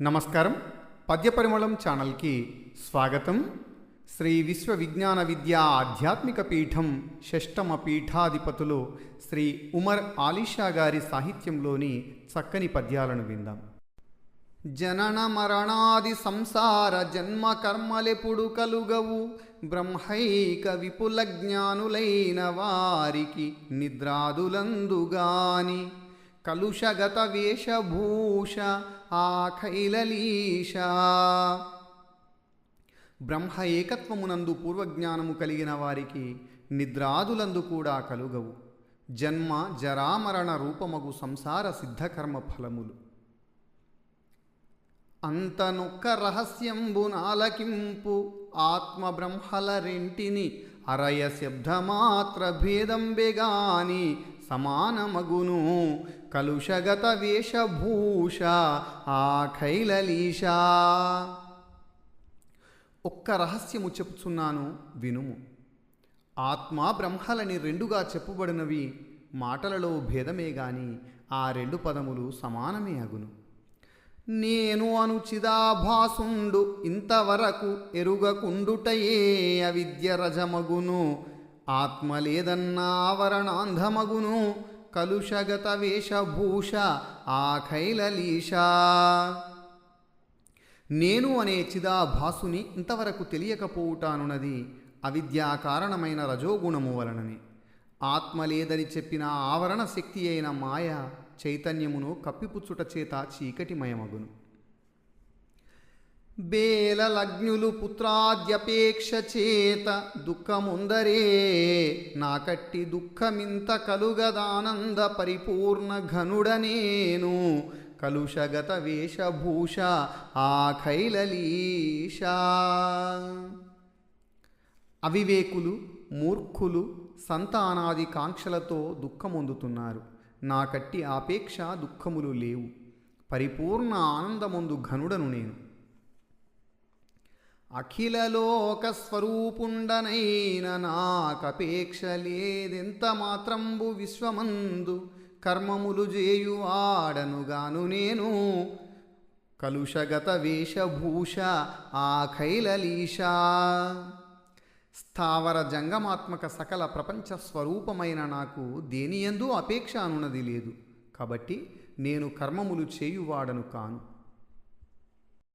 నమస్కారం. పద్యపరిమళం ఛానల్కి స్వాగతం. శ్రీ విశ్వ విజ్ఞాన విద్యా ఆధ్యాత్మిక పీఠం షష్టమ పీఠాధిపతులు శ్రీ ఉమర్ ఆలిషా గారి సాహిత్యంలోని చక్కని పద్యాలను విందాం. జనన మరణాది సంసార జన్మ కర్మలెప్పుడు కలుగవు. బ్రహ్మైక విపుల జ్ఞానులైన వారికి నిద్రాదులందుగాని. కలుషగత వేషభూష ఆఖైలలీష బ్రహ్మ ఏకత్వమునందు పూర్వజ్ఞానము కలిగిన వారికి నిద్రాదులందు కూడా కలుగవు. జన్మ జరామరణ రూపమగు సంసార సిద్ధకర్మ ఫలములు. అంతనొక్క రహస్యంబు నాలకింపు ఆత్మ బ్రహ్మల రెంటిని అరయ శబ్దమాత్ర భేదంబెగాని సమానమగును. కలుషగత వేషభూష ఆ ఖైలలీషా. ఒక్క రహస్యము చెప్పుచున్నాను వినుము. ఆత్మ బ్రహ్మలని రెండుగా చెప్పబడినవి మాటలలో భేదమే గాని ఆ రెండు పదములు సమానమే అగును. నేను అనుచిదాభాసుండు ఇంతవరకు ఎరుగకుండుటయే అవిద్య రజమగును. ఆత్మ లేదన్న ఆవరణాంధమగును కలుషగత వేషభూష ఆ నేను అనే చిదాభాసుని ఇంతవరకు తెలియకపోవుటానున్నది అవిద్యా కారణమైన రజోగుణము వలనని. ఆత్మ లేదని చెప్పిన ఆవరణ శక్తి అయిన మాయ చైతన్యమును కప్పిపుచ్చుట చేత చీకటిమయమగును. బేలలగ్నులు పుత్రాద్యపేక్ష చేత దుఃఖముందరే నాకట్టి దుఃఖమింత కలుగదానంద పరిపూర్ణ ఘనుడనేను కలుషగత వేషభూష ఆఖైలలీష. అవివేకులు మూర్ఖులు సంతానాది కాంక్షలతో దుఃఖమొందుతున్నారు నాకట్టి ఆపేక్ష దుఃఖములు లేవు. పరిపూర్ణ ఆనందముందు ఘనుడను నేను. అఖిలలోకస్వరూపుండనైన నాకపేక్ష లేదెంత మాత్రంబు విశ్వమందు కర్మములు చేయువాడనుగాను నేను. కలుషగత వేషభూష ఆఖైలలీష. స్థావర జంగమాత్మక సకల ప్రపంచ స్వరూపమైన నాకు దేనియందు అపేక్ష అనున్నది లేదు. కాబట్టి నేను కర్మములు చేయువాడను కాను.